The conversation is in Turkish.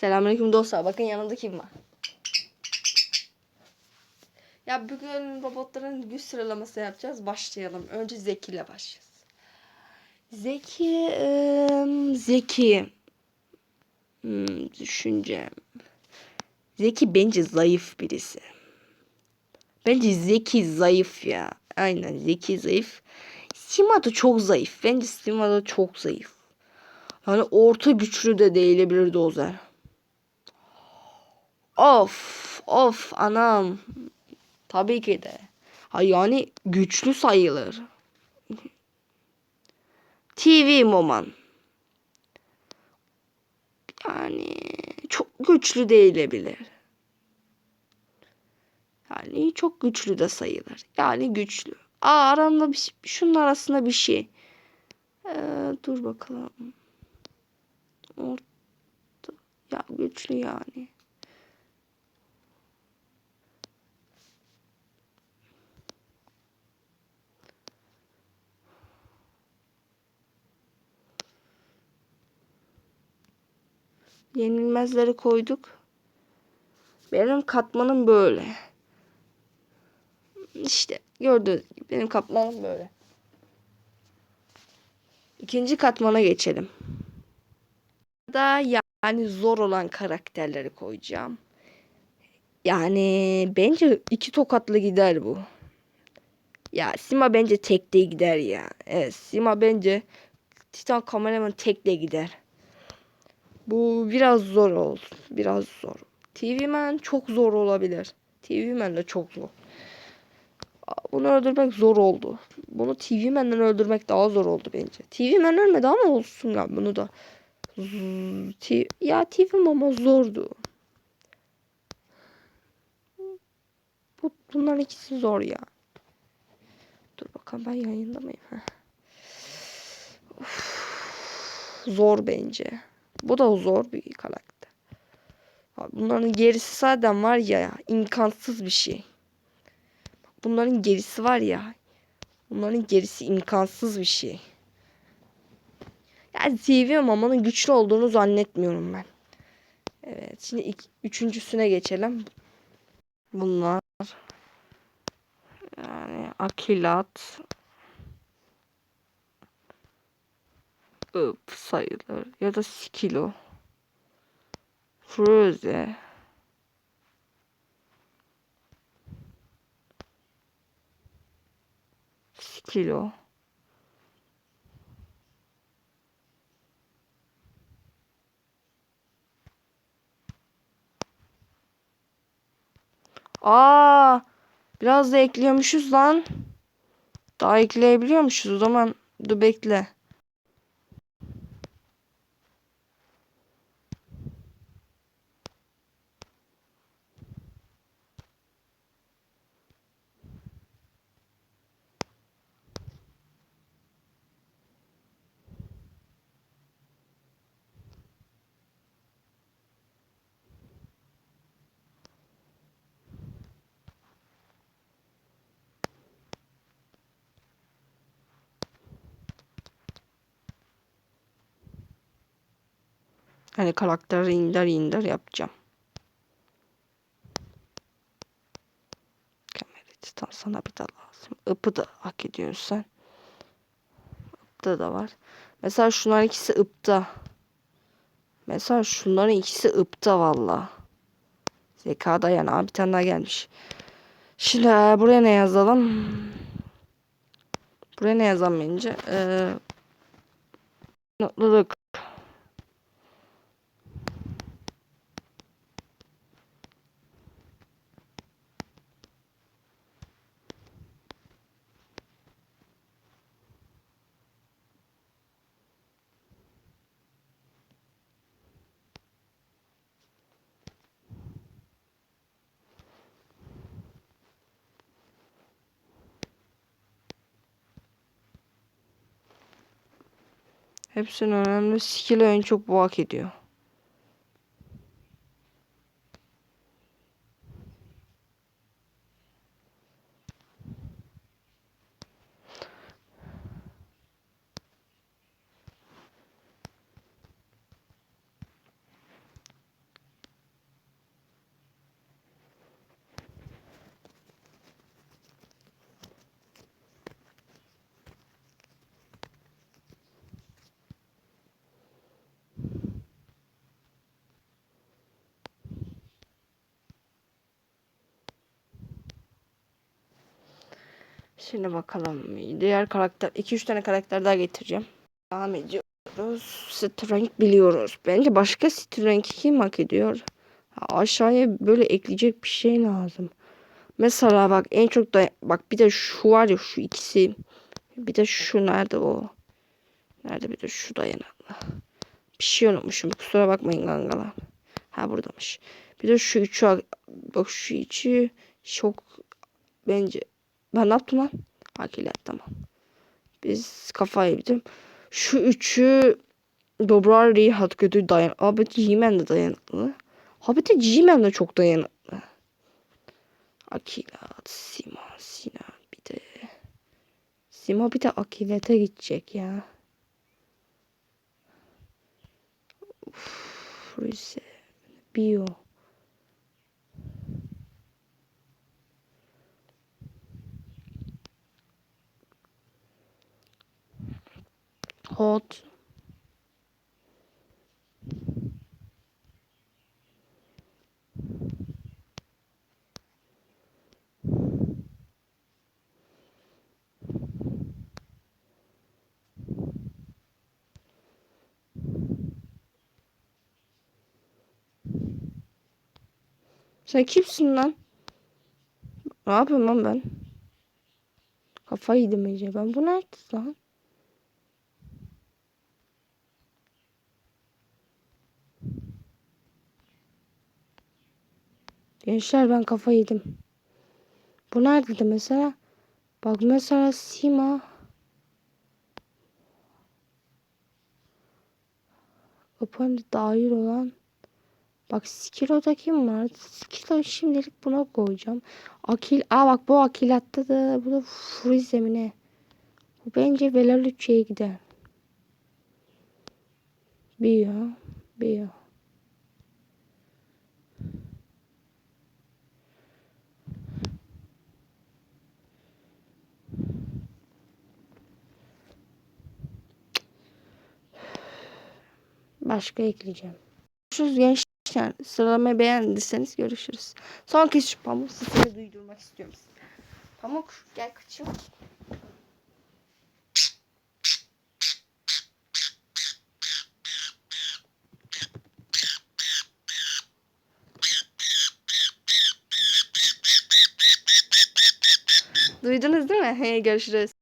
Selamünaleyküm dostlar. Bakın yanımda kim var? Ya bugün robotların güç sıralaması yapacağız. Başlayalım. Önce Zeki ile başlayacağız. Zeki, ım, Zeki. Hmm, düşüneceğim. Zeki bence zayıf birisi. Bence Zeki zayıf ya. Aynen Zeki zayıf. Sima da çok zayıf. Bence Sima da çok zayıf. Yani orta güçlü de değilebilir Dozer. Of of anam. Tabii ki de. Ha yani güçlü sayılır. TV Moman. Yani çok güçlü değilebilir. Yani çok güçlü de sayılır. Yani güçlü. Aa arasında bir şey- şunun arasında bir şey. Ee, dur bakalım. Orta. Ya güçlü yani. Yenilmezleri koyduk. Benim katmanım böyle. İşte gördüğünüz gibi benim katmanım böyle. İkinci katmana geçelim. Da yani zor olan karakterleri koyacağım. Yani bence iki tokatlı gider bu. Ya Sima bence tekte gider ya. Evet Sima bence Titan kameraman tekle gider. Bu biraz zor olsun. Biraz zor. TV Man çok zor olabilir. TV Man de çok zor. Bunu öldürmek zor oldu. Bunu TV Man'den öldürmek daha zor oldu bence. TV Man ölmedi ama olsun ya bunu da. Z- ya TV Mama zordu. Bu, bunların ikisi zor ya. Dur bakalım ben yayında mıyım? Of, zor bence. Bu da zor bir karakter. Bunların gerisi zaten var ya imkansız bir şey. Bunların gerisi var ya. Bunların gerisi imkansız bir şey. Yani TV Mama'nın güçlü olduğunu zannetmiyorum ben. Evet şimdi ilk, üçüncüsüne geçelim. Bunlar yani Akilat ıp sayılır ya da Skilo Froze Skilo Aa, biraz da ekliyormuşuz lan. Daha ekleyebiliyormuşuz o zaman. Dur bekle. Hani karakteri indir indir yapacağım. Kamera titan sana bir de lazım. Ipı da hak ediyorsun sen. Ipta da var. Mesela şunlar ikisi ıpta. Mesela şunların ikisi ıpta valla. Zeka dayan abi bir tane daha gelmiş. Şimdi e, buraya ne yazalım? Buraya ne yazalım bence? Ee, mutluluk. Hepsinin önemli. Skill en çok bu hak ediyor. Şimdi bakalım. Diğer karakter 2-3 tane karakter daha getireceğim. Devam ediyoruz. Strank biliyoruz. Bence başka Strank kim hak ediyor? Aşağıya böyle ekleyecek bir şey lazım. Mesela bak en çok da bak bir de şu var ya şu ikisi. Bir de şu nerede o? Nerede bir de şu dayanaklı. Bir şey unutmuşum. Kusura bakmayın kankalar. Ha buradamış. Bir de şu üçü bak şu içi çok bence ben ne yaptım lan? Hakiler tamam. Biz kafayı yedim. Şu üçü Dobrari hat kötü dayan. Abi G-Man de dayanıklı. Abi de G-Man de çok dayanıklı. Akilat, Sima, Sinan bir de. Sima bir de Akilat'a gidecek ya. Uf, Rize, Bio. Hot. Sen kimsin lan? Ne yapıyorum lan ben? Kafayı yedim iyice. Ben bu nerede lan? Gençler ben kafayı yedim. Bu neredeydi mesela? Bak mesela Sima. Open dair olan. Bak Skilo'da kim var? Skilo şimdilik buna koyacağım. Akil. Aa bak bu Akilat'ta da bu da Frize mi ne? Bu bence Velalucci'ye gider. Bio. Bio. Başka ekleyeceğim. Görüşürüz gençler. Sıralamayı beğendiyseniz görüşürüz. Son kez şu pamuk sesini duydurmak istiyorum. Pamuk gel kaçım. Duydunuz değil mi? Hey, görüşürüz.